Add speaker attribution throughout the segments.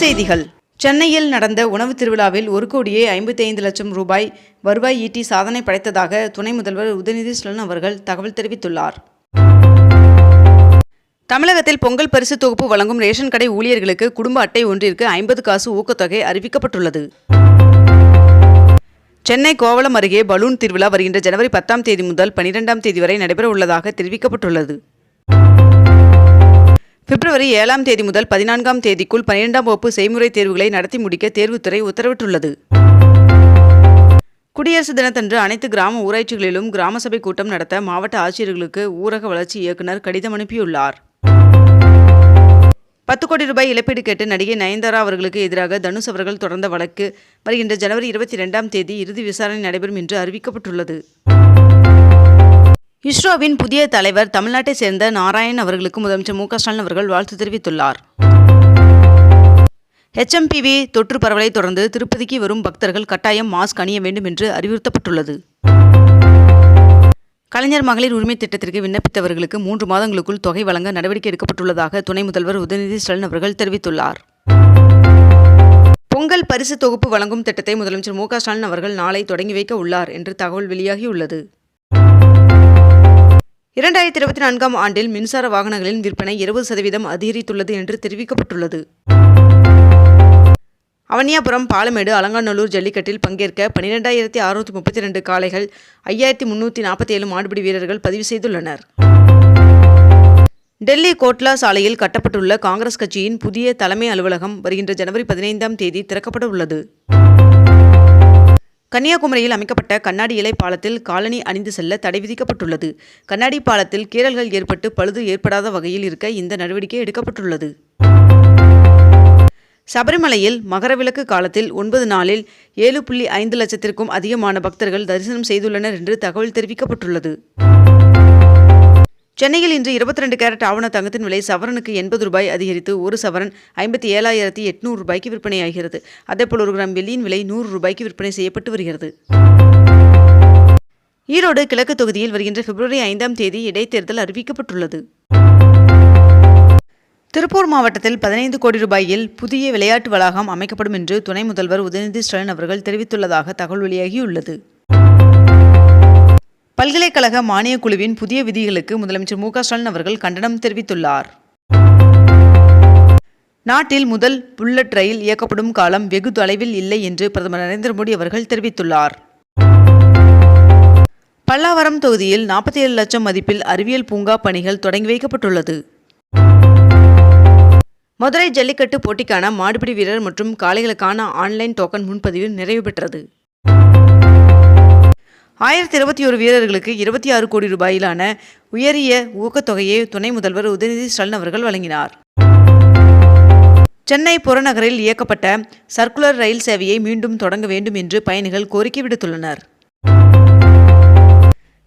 Speaker 1: செய்திகள். சென்னையில் நடந்த உணவு திருவிழாவில் ஒரு கோடியே ஐம்பத்தி ஐந்து லட்சம் ரூபாய் வருவாய் ஈட்டி சாதனை படைத்ததாக துணை முதல்வர் உதயநிதி ஸ்டாலின் அவர்கள் தகவல் தெரிவித்துள்ளார். தமிழகத்தில் பொங்கல் பரிசு தொகுப்பு வழங்கும் ரேஷன் கடை ஊழியர்களுக்கு குடும்ப அட்டை ஒன்றிற்கு ஐம்பது காசு ஊக்கத்தொகை அறிவிக்கப்பட்டுள்ளது. சென்னை கோவளம் அருகே பலூன் திருவிழா வருகின்ற ஜனவரி பத்தாம் தேதி முதல் பனிரெண்டாம் தேதி வரை நடைபெற உள்ளதாக தெரிவிக்கப்பட்டுள்ளது. பிப்ரவரி ஏழாம் தேதி முதல் பதினான்காம் தேதிக்குள் பன்னிரெண்டாம் வகுப்பு செய்முறை தேர்வுகளை நடத்தி முடிக்க தேர்வுத்துறை உத்தரவிட்டுள்ளது. குடியரசு தினத்தன்று அனைத்து கிராம ஊராட்சிகளிலும் கிராம சபை கூட்டம் நடத்த மாவட்ட ஆட்சியர்களுக்கு ஊரக வளர்ச்சி இயக்குநர் கடிதம் அனுப்பியுள்ளார். பத்து கோடி ரூபாய் இழப்பீடு கேட்டு நடிகை நயன்தாரா அவர்களுக்கு எதிராக தனுஷ் அவர்கள் தொடர்ந்த வழக்கு வருகின்ற ஜனவரி இருபத்தி ரெண்டாம் தேதி இறுதி விசாரணை நடைபெறும் என்று அறிவிக்கப்பட்டுள்ளது. இஸ்ரோவின் புதிய தலைவர் தமிழ்நாட்டை சேர்ந்த நாராயண் அவர்களுக்கு முதலமைச்சர் மு ஸ்டாலின் அவர்கள் வாழ்த்து தெரிவித்துள்ளார். ஹெச்எம்பிவி தொற்று பரவலை தொடர்ந்து திருப்பதிக்கு வரும் பக்தர்கள் கட்டாயம் மாஸ்க் அணிய வேண்டும் என்று அறிவுறுத்தப்பட்டுள்ளது. கலைஞர் மகளிர் உரிமை திட்டத்திற்கு விண்ணப்பித்தவர்களுக்கு மூன்று மாதங்களுக்குள் தொகை வழங்க நடவடிக்கை எடுக்கப்பட்டுள்ளதாக துணை முதல்வர் உதயநிதி ஸ்டாலின் அவர்கள் தெரிவித்துள்ளார். பொங்கல் பரிசு தொகுப்பு வழங்கும் திட்டத்தை முதலமைச்சர் மு ஸ்டாலின் அவர்கள் நாளை தொடங்கி வைக்க உள்ளார் என்று தகவல் வெளியாகியுள்ளது. இரண்டாயிரத்தி இருபத்தி நான்காம் ஆண்டில் மின்சார வாகனங்களின் விற்பனை இருபது சதவீதம் அதிகரித்துள்ளது என்று தெரிவிக்கப்பட்டுள்ளது. அவனியாபுரம் பாலமேடு அலங்காநல்லூர் ஜல்லிக்கட்டில் பங்கேற்க பன்னிரெண்டாயிரத்தி அறுநூற்றி முப்பத்தி ரெண்டு காளைகள் ஐயாயிரத்தி முன்னூற்றி நாற்பத்தி ஏழு மாடுபிடி வீரர்கள் பதிவு செய்துள்ளனர். டெல்லி கோட்லா சாலையில் கட்டப்பட்டுள்ள காங்கிரஸ் கட்சியின் புதிய தலைமை அலுவலகம் வருகின்ற ஜனவரி பதினைந்தாம் தேதி திறக்கப்பட உள்ளது கன்னியாகுமரியில் அமைக்கப்பட்ட கண்ணாடி இலை பாலத்தில் காலனி அணிந்து செல்ல தடை விதிக்கப்பட்டுள்ளது. கண்ணாடி பாலத்தில் கீறல்கள் ஏற்பட்டு பழுது ஏற்படாத வகையில் இருக்க இந்த நடவடிக்கை எடுக்கப்பட்டுள்ளது. சபரிமலையில் மகரவிளக்கு காலத்தில் ஒன்பது நாளில் ஏழு புள்ளி ஐந்து லட்சத்திற்கும் அதிகமான பக்தர்கள் தரிசனம் செய்துள்ளனர் என்று தகவல் தெரிவிக்கப்பட்டுள்ளது. சென்னையில் இன்று இருபத்தி ரெண்டு கேரட் ஆவண தங்கத்தின் விலை சவரனுக்கு எண்பது ரூபாய் அதிகரித்து ஒரு சவரன் ஐம்பத்தி ஏழாயிரத்தி எட்நூறு ரூபாய்க்கு விற்பனையாகிறது அதேபோல் ஒரு கிராம் வெள்ளியின் விலை நூறு ரூபாய்க்கு விற்பனை செய்யப்பட்டு வருகிறது. ஈரோடு கிழக்கு தொகுதியில் வருகின்ற பிப்ரவரி ஐந்தாம் தேதி இடைத்தேர்தல் அறிவிக்கப்பட்டுள்ளது. திருப்பூர் மாவட்டத்தில் பதினைந்து கோடி ரூபாயில் புதிய விளையாட்டு வளாகம் அமைக்கப்படும் என்று துணை முதல்வர் உதயநிதி ஸ்டாலின் அவர்கள் தெரிவித்துள்ளதாக தகவல் வெளியாகியுள்ளது. பல்கலைக்கழக மானியக் குழுவின் புதிய விதிகளுக்கு முதலமைச்சர் மு ஸ்டாலின் அவர்கள் கண்டனம் தெரிவித்துள்ளார். நாட்டில் முதல் புல்லட் ரயில் இயக்கப்படும் காலம் வெகு தொலைவில் இல்லை என்று பிரதமர் நரேந்திர மோடி அவர்கள் தெரிவித்துள்ளார். பல்லாவரம் தொகுதியில் நாற்பத்தி ஏழு லட்சம் மதிப்பில் அறிவியல் பூங்கா பணிகள் தொடங்கி வைக்கப்பட்டுள்ளது. மதுரை ஜல்லிக்கட்டு போட்டிக்கான மாடுபிடி வீரர் மற்றும் காளைகளுக்கான ஆன்லைன் டோக்கன் முன்பதிவு நிறைவு பெற்றது. ஆயிரத்தி இருபத்தி ஒரு வீரர்களுக்கு இருபத்தி ஆறு கோடி ரூபாயிலான உயரிய ஊக்கத்தொகையை துணை முதல்வர் உதயநிதி ஸ்டாலின் அவர்கள் வழங்கினார். சென்னை புறநகரில் இயக்கப்பட்ட சர்க்குலர் ரயில் சேவையை மீண்டும் தொடங்க வேண்டும் என்று பயணிகள் கோரிக்கை விடுத்துள்ளனர்.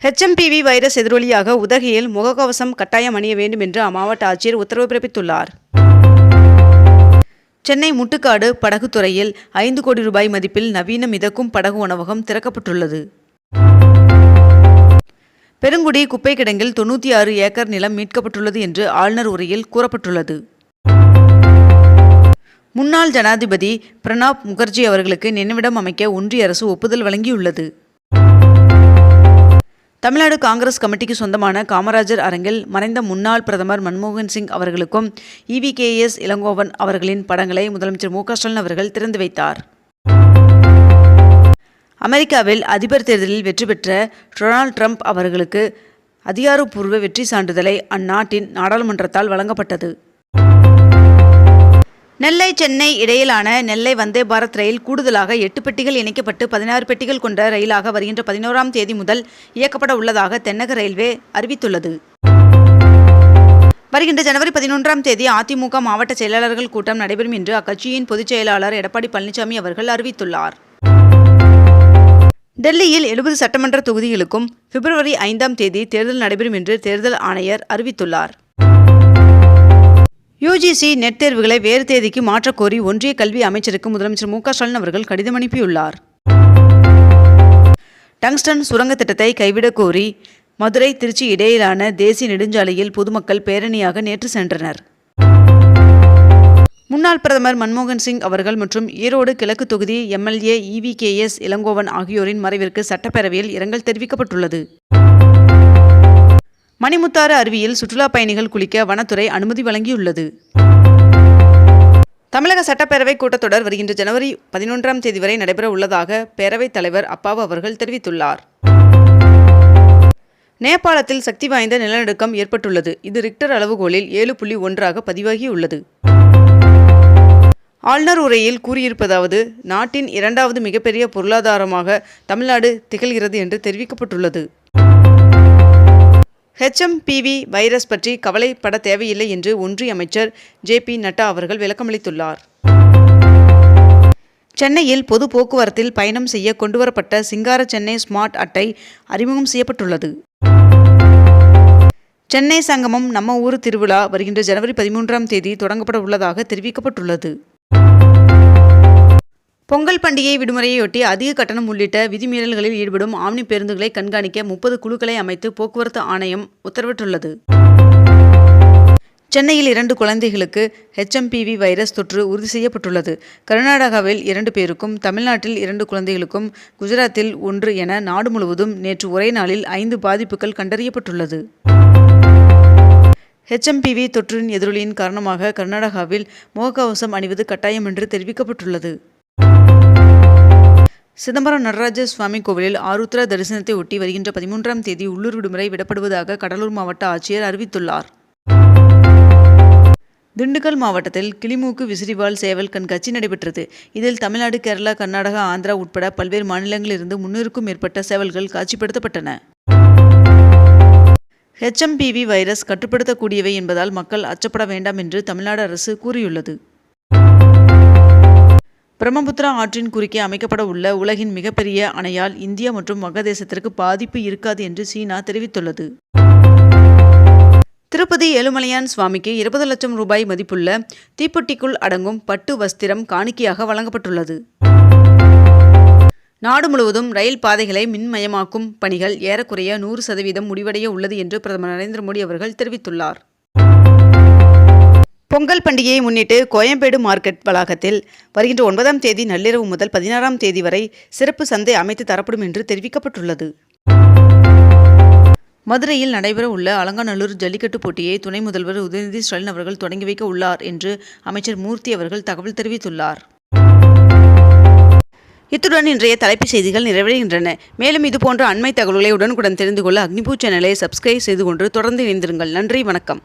Speaker 1: ஹெச்எம்பிவி வைரஸ் எதிரொலியாக உதகையில் முகக்கவசம் கட்டாயம் அணிய வேண்டும் என்று அம்மாவட்ட ஆட்சியர் உத்தரவு பிறப்பித்துள்ளார். சென்னை முட்டுக்காடு படகுத்துறையில் ஐந்து கோடி ரூபாய் மதிப்பில் நவீன மிதக்கும் படகு உணவகம் திறக்கப்பட்டுள்ளது. பெருங்குடி குப்பை கிடங்கில் தொண்ணூற்றி ஆறு ஏக்கர் நிலம் மீட்கப்பட்டுள்ளது என்று ஆளுநர் உரையில் கூறப்பட்டுள்ளது. முன்னாள் ஜனாதிபதி பிரணாப் முகர்ஜி அவர்களுக்கு நினைவிடம் அமைக்க ஒன்றிய அரசு ஒப்புதல் வழங்கியுள்ளது. தமிழ்நாடு காங்கிரஸ் கமிட்டிக்கு சொந்தமான காமராஜர் அரங்கில் மறைந்த முன்னாள் பிரதமர் மன்மோகன் சிங் அவர்களுக்கும் இவிகேஎஸ் இளங்கோவன் அவர்களின் படங்களை முதலமைச்சர் மு க ஸ்டாலின் அவர்கள் திறந்து வைத்தார். அமெரிக்காவில் அதிபர் தேர்தலில் வெற்றி பெற்ற டொனால்ட் ட்ரம்ப் அவர்களுக்கு அதிகாரப்பூர்வ வெற்றி சான்றிதழை அந்நாட்டின் நாடாளுமன்றத்தால் வழங்கப்பட்டது. நெல்லை சென்னை இடையிலான நெல்லை வந்தே பாரத் ரயில் கூடுதலாக எட்டு பெட்டிகள் இணைக்கப்பட்டு பதினாறு பெட்டிகள் கொண்ட ரயிலாக வருகின்ற பதினோராம் தேதி முதல் இயக்கப்பட உள்ளதாக தென்னக ரயில்வே அறிவித்துள்ளது. வருகின்ற ஜனவரி பதினொன்றாம் தேதி அதிமுக மாவட்ட செயலாளர்கள் கூட்டம் நடைபெறும் என்று அக்கட்சியின் பொதுச் செயலாளர் எடப்பாடி பழனிசாமி அவர்கள் அறிவித்துள்ளார். டெல்லியில் எழுபது சட்டமன்ற தொகுதிகளுக்கும் பிப்ரவரி ஐந்தாம் தேதி தேர்தல் நடைபெறும் என்று தேர்தல் ஆணையர் அறிவித்துள்ளார். யுஜிசி நெட் தேர்வுகளை வேறு தேதிக்கு மாற்றக்கோரி ஒன்றிய கல்வி அமைச்சருக்கு முதலமைச்சர் மு ஸ்டாலின் அவர்கள் கடிதம் அனுப்பியுள்ளார். டங்ஸ்டன் சுரங்க திட்டத்தை கைவிடக் கோரி மதுரை திருச்சி இடையிலான தேசிய நெடுஞ்சாலையில் பொதுமக்கள் பேரணியாக நேற்று சென்றனர். முன்னாள் பிரதமர் மன்மோகன் சிங் அவர்கள் மற்றும் ஈரோடு கிழக்கு தொகுதி எம்எல்ஏ இவிகேஎஸ் இளங்கோவன் ஆகியோரின் மறைவிற்கு சட்டப்பேரவையில் இரங்கல் தெரிவிக்கப்பட்டுள்ளது. மணிமுத்தாறு அருவியில் சுற்றுலா பயணிகள் குளிக்க வனத்துறை அனுமதி வழங்கியுள்ளது. தமிழக சட்டப்பேரவை கூட்டத்தொடர் வருகின்ற ஜனவரி பதினொன்றாம் தேதி வரை நடைபெற உள்ளதாக பேரவைத் தலைவர் அப்பாவு அவர்கள் தெரிவித்துள்ளார். நேபாளத்தில் சக்தி வாய்ந்த நிலநடுக்கம் ஏற்பட்டுள்ளது. இது ரிக்டர் அளவுகோலில் ஏழு புள்ளி ஒன்றாக பதிவாகியுள்ளது. ஆளுநர் உரையில் கூறியிருப்பதாவது நாட்டின் இரண்டாவது மிகப்பெரிய பொருளாதாரமாக தமிழ்நாடு திகழ்கிறது என்று தெரிவிக்கப்பட்டுள்ளது. ஹெச்எம்பிவி வைரஸ் பற்றி கவலைப்பட தேவையில்லை என்று ஒன்றிய அமைச்சர் ஜே பி நட்டா அவர்கள் விளக்கமளித்துள்ளார். சென்னையில் பொது போக்குவரத்தில் பயணம் செய்ய கொண்டுவரப்பட்ட சிங்கார சென்னை ஸ்மார்ட் அட்டை அறிமுகம் செய்யப்பட்டுள்ளது. சென்னை சங்கமம் நம்ம ஊர் திருவிழா வருகின்ற ஜனவரி பதிமூன்றாம் தேதி தொடங்கப்பட உள்ளதாக தெரிவிக்கப்பட்டுள்ளது. பொங்கல் பண்டிகை விடுமுறையொட்டி அதிக கட்டணம் உள்ளிட்ட விதிமீறல்களில் ஈடுபடும் ஆம்னி பேருந்துகளை கண்காணிக்க முப்பது குழுக்களை அமைத்து போக்குவரத்து ஆணையம் உத்தரவிட்டுள்ளது. சென்னையில் இரண்டு குழந்தைகளுக்கு ஹெச்எம்பிவி வைரஸ் தொற்று உறுதி செய்யப்பட்டுள்ளது. கர்நாடகாவில் இரண்டு பேருக்கும் தமிழ்நாட்டில் இரண்டு குழந்தைகளுக்கும் குஜராத்தில் ஒன்று என நாடு முழுவதும் நேற்று ஒரே நாளில் ஐந்து பாதிப்புகள் கண்டறியப்பட்டுள்ளது. ஹெச்எம்பிவி தொற்றின் எதிரொலியின் காரணமாக கர்நாடகாவில் முகக்கவசம் அணிவது கட்டாயம் என்று தெரிவிக்கப்பட்டுள்ளது. சிதம்பரம் நடராஜ சுவாமி கோவிலில் ஆருத்ரா தரிசனத்தை ஒட்டி வருகின்ற பதிமூன்றாம் தேதி உள்ளூர் விடுமுறை விடப்படுவதாக கடலூர் மாவட்ட ஆட்சியர் அறிவித்துள்ளார். திண்டுக்கல் மாவட்டத்தில் கிளிமூக்கு விசிறிவால் சேவல் கண்காட்சி நடைபெற்றது. இதில் தமிழ்நாடு கேரளா கர்நாடகா ஆந்திரா உட்பட பல்வேறு மாநிலங்களிலிருந்து முன்னூறுக்கும் மேற்பட்ட சேவல்கள் காட்சிப்படுத்தப்பட்டன. ஹெச்எம்பிவி வைரஸ் கட்டுப்படுத்தக்கூடியவை என்பதால் மக்கள் அச்சப்பட வேண்டாம் என்று தமிழ்நாடு அரசு கூறியுள்ளது. பிரம்மபுத்திரா ஆற்றின் குறுக்கே அமைக்கப்பட உள்ள உலகின் மிகப்பெரிய அணையால் இந்தியா மற்றும் வங்கதேசத்திற்கு பாதிப்பு இருக்காது என்று சீனா தெரிவித்துள்ளது. திருப்பதி ஏழுமலையான் சுவாமிக்கு இருபது லட்சம் ரூபாய் மதிப்புள்ள தீப்பெட்டிக்குள் அடங்கும் பட்டு வஸ்திரம் காணிக்கையாக வழங்கப்பட்டுள்ளது. நாடு முழுவதும் ரயில் பாதைகளை மின்மயமாக்கும் பணிகள் ஏறக்குறைய நூறு சதவீதம் முடிவடைய உள்ளது என்று பிரதமர் நரேந்திர மோடி அவர்கள் தெரிவித்துள்ளார். பொங்கல் பண்டிகையை முன்னிட்டு கோயம்பேடு மார்க்கெட் வளாகத்தில் வருகின்ற ஒன்பதாம் தேதி நள்ளிரவு முதல் பதினாறாம் தேதி வரை சிறப்பு சந்தை அமைத்து தரப்படும் என்று தெரிவிக்கப்பட்டுள்ளது. மதுரையில் நடைபெற உள்ள அலங்காநல்லூர் ஜல்லிக்கட்டு போட்டியை துணை முதல்வர் உதயநிதி ஸ்டாலின் அவர்கள் தொடங்கி வைக்க உள்ளார் என்று அமைச்சர் மூர்த்தி அவர்கள் தகவல் தெரிவித்துள்ளார். இத்துடன் இன்றைய தலைப்புச் செய்திகள் நிறைவடைகின்றன. மேலும் இதுபோன்ற அண்மை தகவல்களை உடனுக்குடன் தெரிந்து கொள்ள அக்னிபூ சேனலை சப்ஸ்கிரைப் செய்து கொண்டு தொடர்ந்து இணைந்திருங்கள். நன்றி வணக்கம்.